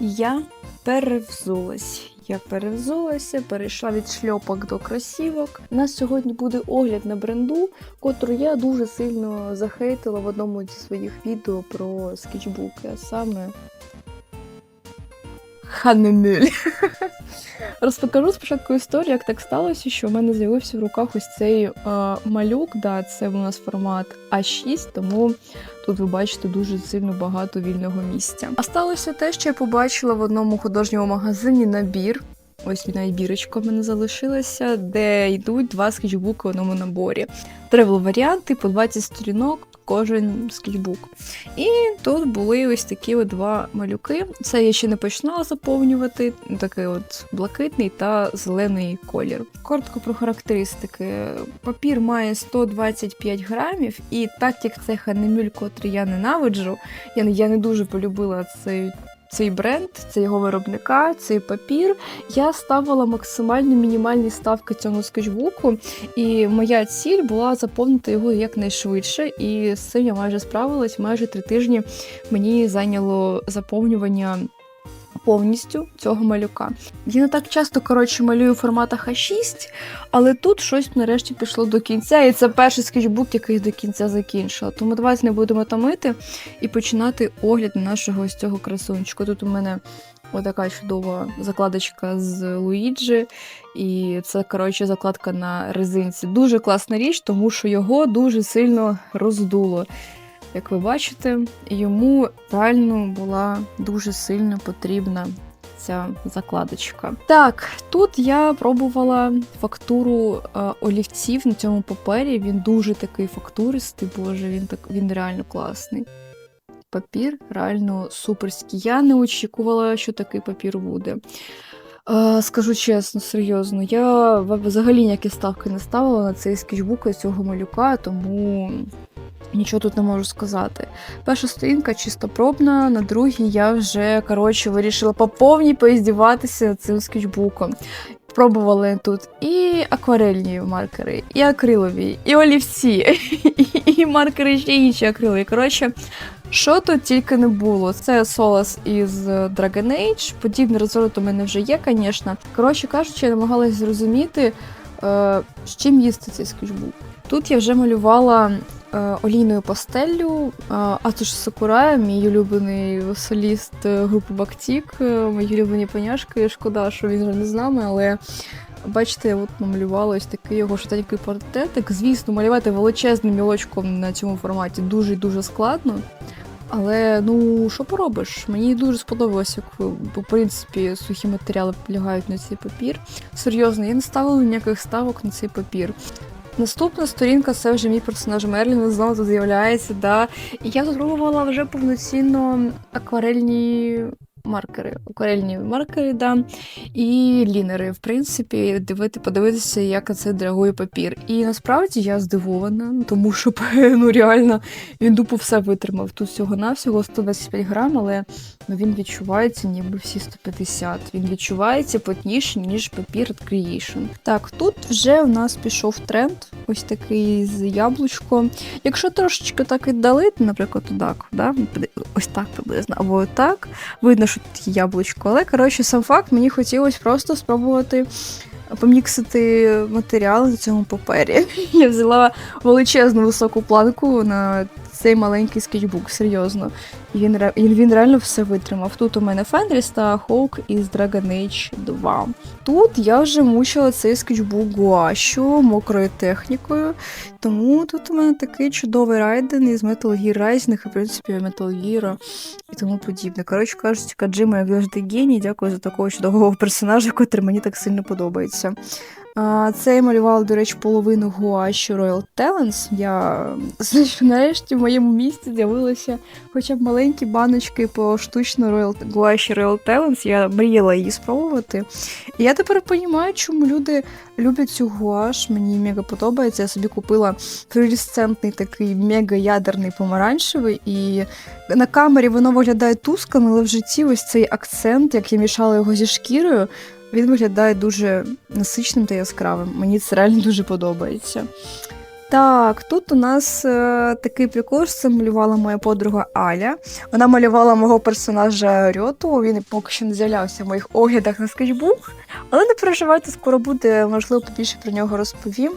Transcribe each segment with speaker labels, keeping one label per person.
Speaker 1: Я перевзулась. Я перевзулася, перейшла від шльопок до кросівок. У нас сьогодні буде огляд на бренду, котру я дуже сильно захейтила в одному зі своїх відео про скетчбуки, а саме Ханемюль. Розпокажу спочатку історію, як так сталося, що в мене з'явився в руках ось цей е, малюк. Да, це у нас формат А6, тому тут ви бачите дуже сильно багато вільного місця. А сталося те, що я побачила в одному художньому магазині набір. Ось навіть бірочка в мене залишилася, де йдуть два скетчбуки в одному наборі. Тревел варіанти по 20 сторінок кожен скетчбук. І тут були ось такі от два малюки. Це я ще не починала заповнювати. Такий от блакитний та зелений колір. Коротко про характеристики. Папір має 125 грамів, і так як це ханемюль, котрий я ненавиджу, я, я не дуже полюбила цей. Цей бренд, це його виробника, цей папір. Я ставила максимально мінімальні ставки цього скетчбуку, і моя ціль була заповнити його якнайшвидше. І з цим я майже справилась. Майже три тижні мені зайняло заповнювання повністю цього малюка. Я не так часто коротше малюю в форматах А6, але тут щось нарешті пішло до кінця, і це перший скетчбук, який до кінця закінчила. Тому давайте не будемо томити і починати огляд на нашого ось цього красунчика. Тут у мене отака чудова закладочка з Луїджі, і це, коротше, закладка на резинці. Дуже класна річ, тому що його дуже сильно роздуло. Як ви бачите, йому реально була дуже сильно потрібна ця закладочка. Так, тут я пробувала фактуру е, олівців на цьому папері. Він дуже такий фактуристий, боже, він так він реально класний. Папір реально суперський. Я не очікувала, що такий папір буде. Е, скажу чесно, серйозно, я взагалі ніякі ставки не ставила на цей скетчбук і цього малюка, тому нічого тут не можу сказати. Перша сторінка чисто пробна, на другій я вже коротше вирішила по повній поіздіватися цим скетчбуком. Пробували тут і акварельні маркери, і акрилові, і олівці, і, маркери ще інші акрилові. Коротше, що тут тільки не було. Це Солас із Dragon Age. Подібний розворот у мене вже є, звісно. Коротше кажучи, я намагалась зрозуміти, е, з чим їсти цей скетчбук. Тут я вже малювала олійною пастеллю. Е, Атуш Сакурая, мій улюблений соліст е, групи Бактік, е, мої улюблені поняшки. Шкода, що він вже не з нами, але. Бачите, от намалювала ось такий його швиденький портретик. Звісно, малювати величезним мілочком на цьому форматі дуже дуже складно. Але ну що поробиш? Мені дуже сподобалось, як в принципі сухі матеріали полягають на цей папір. Серйозно, я не ставила ніяких ставок на цей папір. Наступна сторінка це вже мій персонаж Мерлін, він знову тут з'являється, да. І я спробувала вже повноцінно акварельні маркери. Акварельні маркери, да. І лінери, в принципі, дивити, подивитися, як це реагує папір. І насправді я здивована, тому що ну реально він дупу все витримав. Тут всього-навсього 125 грам, але ну, він відчувається ніби всі 150. Він відчувається плотніше, ніж папір від Creation. Так, тут вже у нас пішов тренд, ось такий з яблучком. Якщо трошечки так віддалити, наприклад, отак, да? ось так приблизно, або так, видно, що яблучко. Але коротше, сам факт, мені хотілося просто спробувати. Поміксити матеріал на цьому папері. Я взяла величезну високу планку на цей маленький скетчбук, серйозно. І він, він реально все витримав. Тут у мене Фенріс та Хоук із Dragon Age 2. Тут я вже мучила цей скетчбук гуашю мокрою технікою. Тому тут у мене такий чудовий райден із Metal Gear Rising, і в принципі Metal Gear і тому подібне. Коротше кажучи, Каджима, як завжди, геній. Дякую за такого чудового персонажа, який мені так сильно подобається. Це я малювала, до речі, половину гуаші Royal Talents. Я значить, нарешті в моєму місті з'явилися хоча б маленькі баночки по штучно Royal гуаші Royal Talents. Я мріяла її спробувати. І я тепер розумію, чому люди люблять цю гуаш. Мені мега подобається. Я собі купила флюоресцентний такий мега-ядерний помаранчевий, і на камері воно виглядає туском, але в житті ось цей акцент, як я мішала його зі шкірою, він виглядає дуже насичним та яскравим. Мені це реально дуже подобається. Так, тут у нас е, такий прикол, що це малювала моя подруга Аля. Вона малювала мого персонажа Рьоту. Він поки що не з'являвся в моїх оглядах на скетчбук. Але не переживайте, скоро буде, можливо, побільше про нього розповім.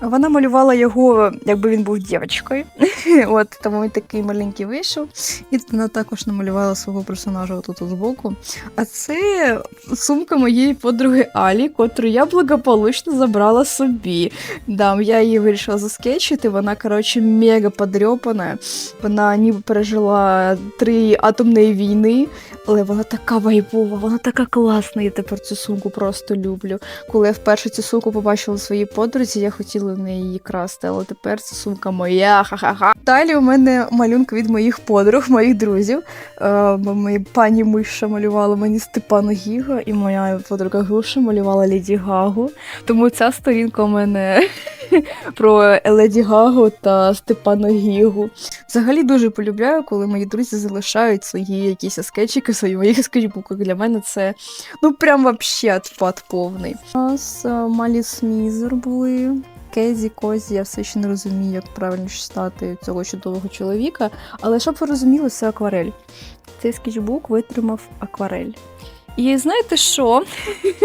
Speaker 1: Вона малювала його, якби він був дівчинкою. От тому він такий маленький вийшов. І вона також намалювала свого персонажа отут от збоку. А це сумка моєї подруги Алі, котру я благополучно забрала собі. Да, я її вирішила заскетчити. Вона, коротше, мега подрьопана. Вона ніби пережила три атомної війни, але вона така вайбова, вона така класна. Я тепер цю сумку просто люблю. Коли я вперше цю сумку побачила своїй подрузі, я хотіла в неї її красти, але тепер ця сумка моя. Ха-ха-ха. Далі у мене малюнки від моїх подруг, моїх друзів. Е, моя пані Миша малювала мені Степана Гіга, і моя подруга Груша малювала Леді Гагу. Тому ця сторінка у мене про Леді Гагу та Степана Гігу. Взагалі дуже полюбляю, коли мої друзі залишають свої якісь скетчики в своїх моїх скетчбуках. Для мене це ну прям вообще отпад повний. У нас е, Малі Смізер були. Кезі, Козі, я все ще не розумію, як правильно читати цього чудового чоловіка. Але щоб ви розуміли, це акварель. Цей скетчбук витримав акварель. І знаєте що?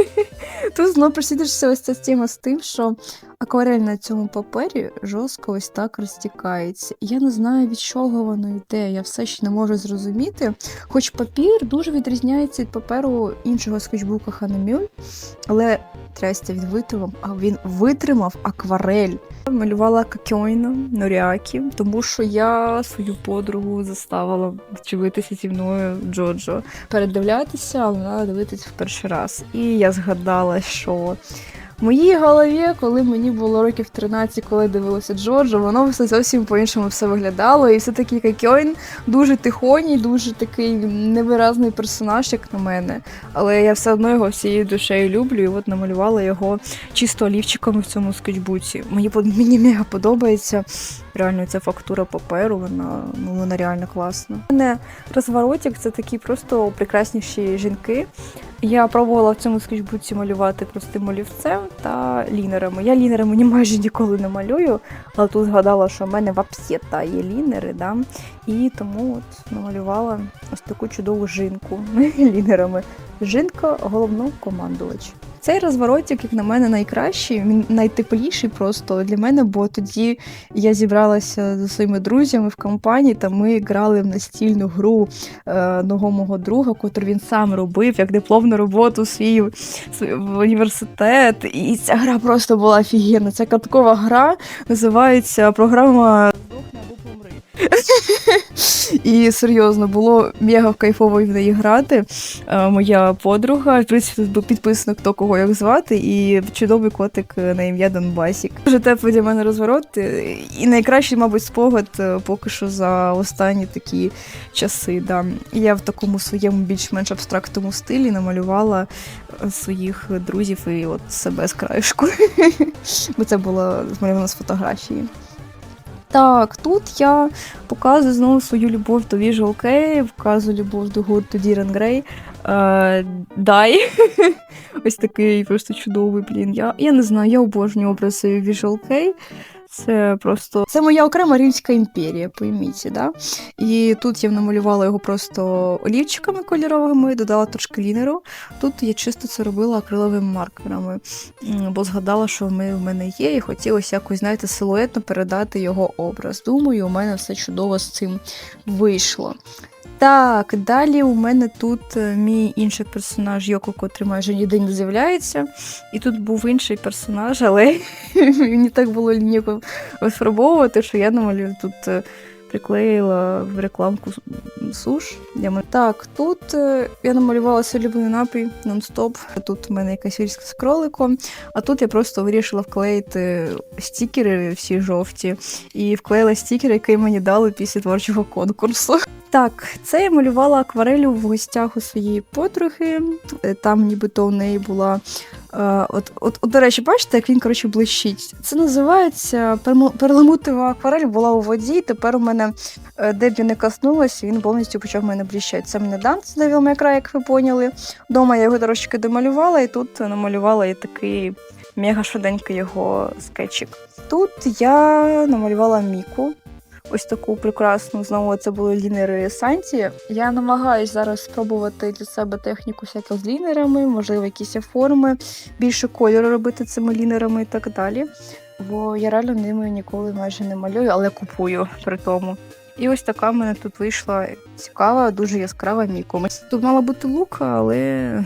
Speaker 1: Тут знову присідешся ось ця тема з тим, що акварель на цьому папері жорстко ось так розтікається. Я не знаю, від чого воно йде. Я все ще не можу зрозуміти. Хоч папір дуже відрізняється від паперу іншого скетчбука Ханемюль, але трястя він витримав, а він витримав акварель. Малювала Какьойна Норіакі, тому що я свою подругу заставила дивитися зі мною Джоджо. Передивлятися, але вона дивитися в перший раз. І я згадала, що в моїй голові, коли мені було років 13, коли дивилася Джоджо, воно все зовсім по-іншому все виглядало. І все-таки Какьойн дуже тихоній, дуже такий невиразний персонаж, як на мене. Але я все одно його всією душею люблю, і от намалювала його чисто олівчиками в цьому скетчбуці. Мені мені мега подобається. Реально, ця фактура паперу, вона ну вона реально класна. У мене розворотик це такі просто прекрасніші жінки. Я пробувала в цьому скетчбуці малювати простим олівцем та лінерами. Я лінерами ні майже ніколи не малюю, але тут згадала, що в мене взагалі є лінери, да? і тому от намалювала ось таку чудову жінку лінерами. Жінка головнокомандувач. Цей розворотик, як на мене, найкращий, він найтепліший просто для мене, бо тоді я зібралася зі своїми друзями в компанії, та ми грали в настільну гру е, мого друга, котру він сам робив, як дипломну роботу свій, свій університет. І ця гра просто була офігенна. Ця каткова гра називається програма. І серйозно було мега кайфово в неї грати. Е, Моя подруга, в принципі, тут був підписано, хто кого як звати, і чудовий котик на ім'я Донбасік. Дуже теплий для мене розворот. е, І найкращий, мабуть, спогад е, поки що за останні такі часи. Да. Я в такому своєму більш-менш абстрактному стилі намалювала е, своїх друзів і от себе з краєшку. Бо це було змальовано з фотографії. Так, тут я показую знову свою любов до Visual K, показую любов до гурту Дірен Грей. Дай. Ось такий просто чудовий, блін. Я, я не знаю, я обожнюю образи Visual Kei. Це просто це моя окрема Римська імперія, пойміть, да? І тут я намалювала його просто олівчиками кольоровими, додала трошки лінеру. Тут я чисто це робила акриловими маркерами, бо згадала, що мене, в мене є, і хотілося якось, знаєте, силуетно передати його образ. Думаю, у мене все чудово з цим вийшло. Так, далі у мене тут е, мій інший персонаж Йоко, котрий майже ніде не з'являється. І тут був інший персонаж, але мені так було ніяко розфарбовувати, що я намалюю тут. Приклеїла в рекламку суш. Я ма- Так, тут е, я намалювала свій улюблений напій нон-стоп. Тут у мене якась вірська з кроликом, а тут я просто вирішила вклеїти стікери всі жовті і вклеїла стікер, який мені дали після творчого конкурсу. Так, це я малювала акварелю в гостях у своєї подруги. Е, Там нібито у неї була. е, От, от, от, до речі, бачите, як він коротше блищить. Це називається перламутова акварель була у воді. Тепер у мене, е, де б я не коснулась, він повністю почав мене бліщати. Це мене Дан завів край, як ви поняли. Дома я його трошки домалювала, і тут намалювала і такий мега швиденький його скетчик. Тут я намалювала Міку. Ось таку прекрасну, знову це були лінери Санті. Я намагаюся зараз спробувати для себе техніку всяку з лінерами, можливо, якісь форми, більше кольору робити цими лінерами і так далі. Бо я реально ними ніколи майже не малюю, але купую при тому. І ось така в мене тут вийшла цікава, дуже яскрава міко. Тут мала бути лука, але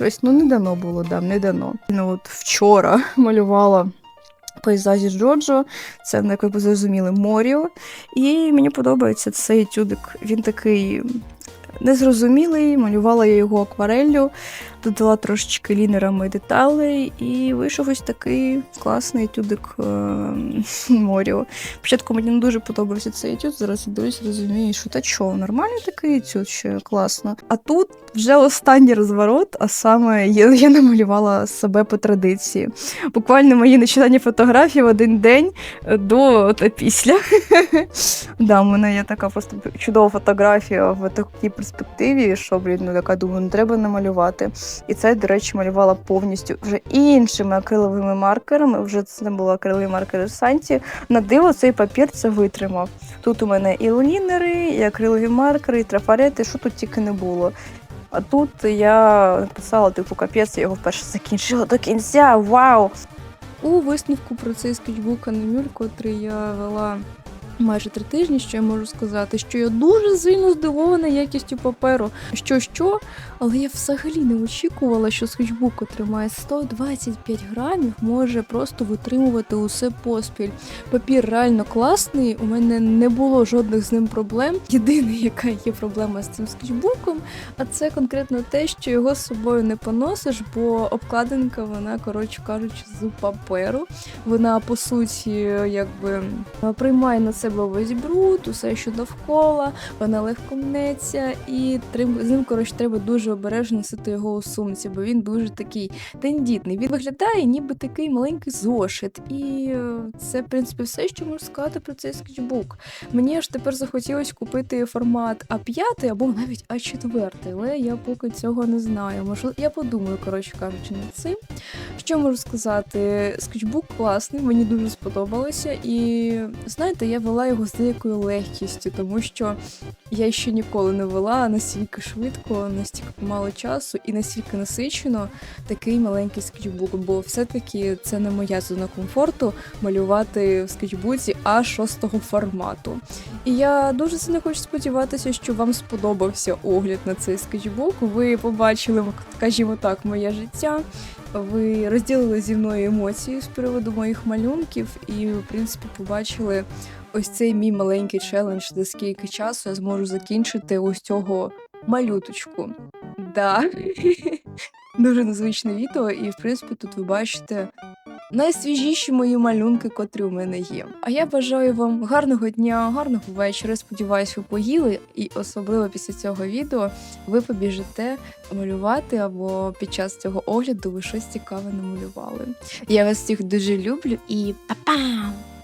Speaker 1: ось ну не дано було, да, не дано. Ну от вчора малювала пейзажі Джоджо, це як ви зрозуміли, Моріо. І мені подобається цей тюдик. Він такий незрозумілий, малювала я його аквареллю, додала трошечки лінерами деталей, і вийшов ось такий класний тюдик е- Моріо. Спочатку мені не дуже подобався цей етюд, зараз я дивлюсь, розумію, що та чо, нормальний такий етюд, ще класно. А тут вже останній розворот, а саме я, я намалювала себе по традиції. Буквально мої нещодавні фотографії в один день до та після. да, у мене є така просто чудова фотографія в такій перспективі, що, блін, ну така думаю, не треба намалювати. І це, до речі, малювала повністю вже іншими акриловими маркерами. Вже це не були акрилові маркери Санті. На диво цей папір це витримав. Тут у мене і лінери, і акрилові маркери, і трафарети, що тут тільки не було. А тут я написала, типу, капець, я його вперше закінчила до кінця. Вау! У висновку про цей скетчбук Анемюль, котрий я вела майже три тижні, що я можу сказати, що я дуже сильно здивована якістю паперу. Що що, але я взагалі не очікувала, що скетчбук, котрий має 125 грамів, може просто витримувати усе поспіль. Папір реально класний, у мене не було жодних з ним проблем. Єдине, яка є проблема з цим скетчбуком, а це конкретно те, що його з собою не поносиш, бо обкладинка, вона, коротше кажучи, з паперу. Вона по суті, якби приймає на себе весь бруд, усе, що довкола, вона легко мнеться, і з ним, коротше, треба дуже обережно носити його у сумці, бо він дуже такий тендітний. Він виглядає ніби такий маленький зошит. І е, це, в принципі, все, що можу сказати про цей скетчбук. Мені аж тепер захотілося купити формат А5 або навіть А4, але я поки цього не знаю. Можливо, я подумаю, коротше кажучи, над цим. Що можу сказати? Скетчбук класний, мені дуже сподобалося. І знаєте, я вела його з деякою легкістю, тому що я ще ніколи не вела настільки швидко, настільки мало часу і настільки насичено такий маленький скетчбук, бо все-таки це не моя зона комфорту малювати в скетчбуці А6 формату. І я дуже сильно хочу сподіватися, що вам сподобався огляд на цей скетчбук. Ви побачили, скажімо так, моє життя. Ви розділили зі мною емоції з приводу моїх малюнків, і, в принципі, побачили ось цей мій маленький челендж, за скільки часу я зможу закінчити ось цього малюточку. Да. Дуже незвичне відео, і, в принципі, тут ви бачите найсвіжіші мої малюнки, котрі у мене є. А я бажаю вам гарного дня, гарного вечора. Сподіваюсь, ви поїли, і особливо після цього відео ви побіжите малювати або під час цього огляду ви щось цікаве намалювали. Я вас всіх дуже люблю і па-пам!